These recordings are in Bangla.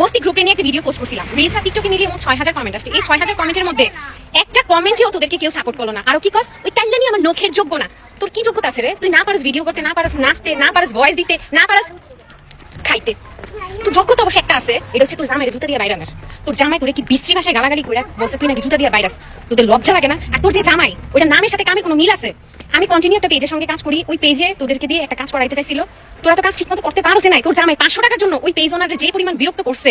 বস্তি গ্রুপে নিয়ে একটা ভিডিও পোস্ট করছিলাম। রিলস আর টিকটকে মিলিয়ে মোট ছয় হাজার কমেন্ট আসছে। এই ছয় হাজার কমেন্টের মধ্যে একটা কমেন্টেও তোদেরকে কেউ সাপোর্ট করল না। আরও কি কস? ওই টাইমটা আমার নখের যোগ্য না। তোর কি যোগ্যতা আছে রে? তুই না পারস ভিডিও করতে, না পারস নাচতে, না পারস ভয়েস দিতে, না পারস খাইতে। তোর যোগ্যতা অবশ্য একটা আছে। এটা হচ্ছে তোর জামাইরে জুতা দিয়ে বাইরানের তোর জামাই তোরে কি বিশ্রী ভাষায় গালাগালি করে বলছে, তুই নাকি জুতা দিয়ে বাইরাস তোদের লজ্জা লাগে না? আর তোর যে জামাই ওইটা নামের সাথে কামের কোনো মিল আছে? আমি কন্টিনিউ একটা পেজের সঙ্গে কাজ করি, ওই পেজে তোদেরকে দিয়ে একটা কাজ করাইতে চাইছিল। তোরা তো কাজ ঠিক মতো করতে পারো নাই। তোর জামাই পাঁচশো টাকার জন্য ওই পেজ ওনারে যে পরিমাণ বিরক্ত করছে,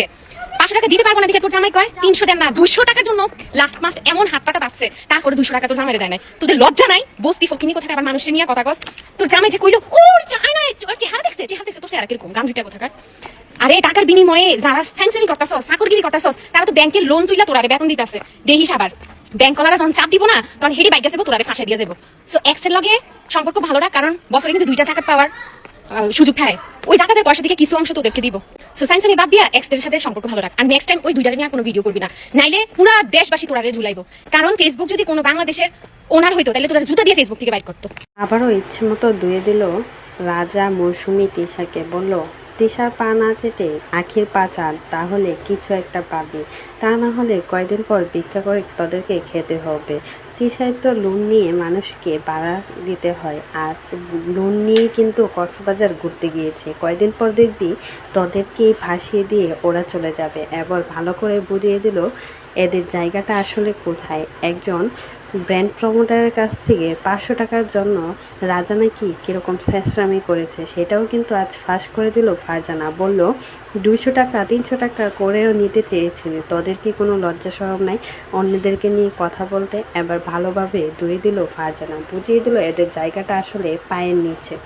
পাঁচশো টাকা দিতে পারব না দিকে তোর জামাই কয়, তিনশো দেন না, দুইশো টাকার জন্য লাস্ট মাস এমন হাত পাতা পাচ্ছে। তারপরে দুশো টাকা তোর জামাইরে দেয় নাই। তোদের লজ্জা নাই? বস্তি ফকিনি কোথায় আবার মানুষের নিয়ে কথা কস? তোর জামাই যে কইলো, ওর চায় না ওর চেহারা দেখছে চেহারা দেখছে, তোর চেহারা কীরকম? গান দুইটা কোথাকার? আরে, টাকার বিনিময়ে যারা স্যাংশনি করতেছস চাকরগিরি করতেছস তারা তো ব্যাংকের লোন তুইলা তোরারে বেতন দিতেছে। দে হিসাবার ব্যাংক কলারা যখন চাপ দিব না, তখন হেডি বাইক গেছে তোরারে ফাঁসে দিয়ে যাব। সো এক্সের লগে সম্পর্ক ভালো রাখ কারণ বছরে কিন্তু দুইটা চাকাত পাওয়ার সুযোগ থাকে। ওই জাকাতের পয়সা থেকে কিছু অংশ তোদেরকে দিব। সো সায়েন্স আমি বাদ দিয়া এক্সের সাথে সম্পর্ক ভালো রাখ। আর নেক্সট টাইম ওই দুইটারে নিয়ে কোনো ভিডিও করবি না। নাইলে পুরা দেশবাসী তোরারে ঝুলাইবো। কারণ ফেসবুক যদি কোনো বাংলাদেশের ওনার হইতো, তাহলে তোরা জুতা দিয়ে ফেসবুক থেকে বাইর করতো। আবারও ইচ্ছে মতো ধুয়ে দিল রাজা মৌসুমি তিশাকে। বলল তিশার পা না চেটে আখির পা চাট তাহলে কিছু একটা পাবি। তা না হলে কয়দিন পর ভিক্ষা করে তাদেরকে খেতে হবে। তিশায় তো লোন নিয়ে মানুষকে ভাড়া দিতে হয়, আর লোন নিয়ে কিন্তু কক্সবাজার ঘুরতে গিয়েছে। কয়দিন পর দেখবি তোদেরকেই ভাসিয়ে দিয়ে ওরা চলে যাবে। এবার ভালো করে বুঝিয়ে দিল, এদের জায়গাটা আসলে কোথায়? একজন ব্র্যান্ড প্রমোটারের কাছ থেকে পাঁচশো টাকার জন্য রাজা নাকি কীরকম স্যাঁচরামি করেছে সেটাও কিন্তু আজ ফাঁস করে দিল ফারজানা। বলল, দুইশো টাকা, তিনশো টাকা করেও নিতে চেয়েছিলে, তোদের কি কোনো লজ্জা সরব নাই? অন্যদেরকে নিয়ে কথা বলতে এবার ভালোভাবে ধুয়ে দিল ফারজানা। বুঝিয়ে দিল এদের জায়গাটা আসলে পায়ের নিচে।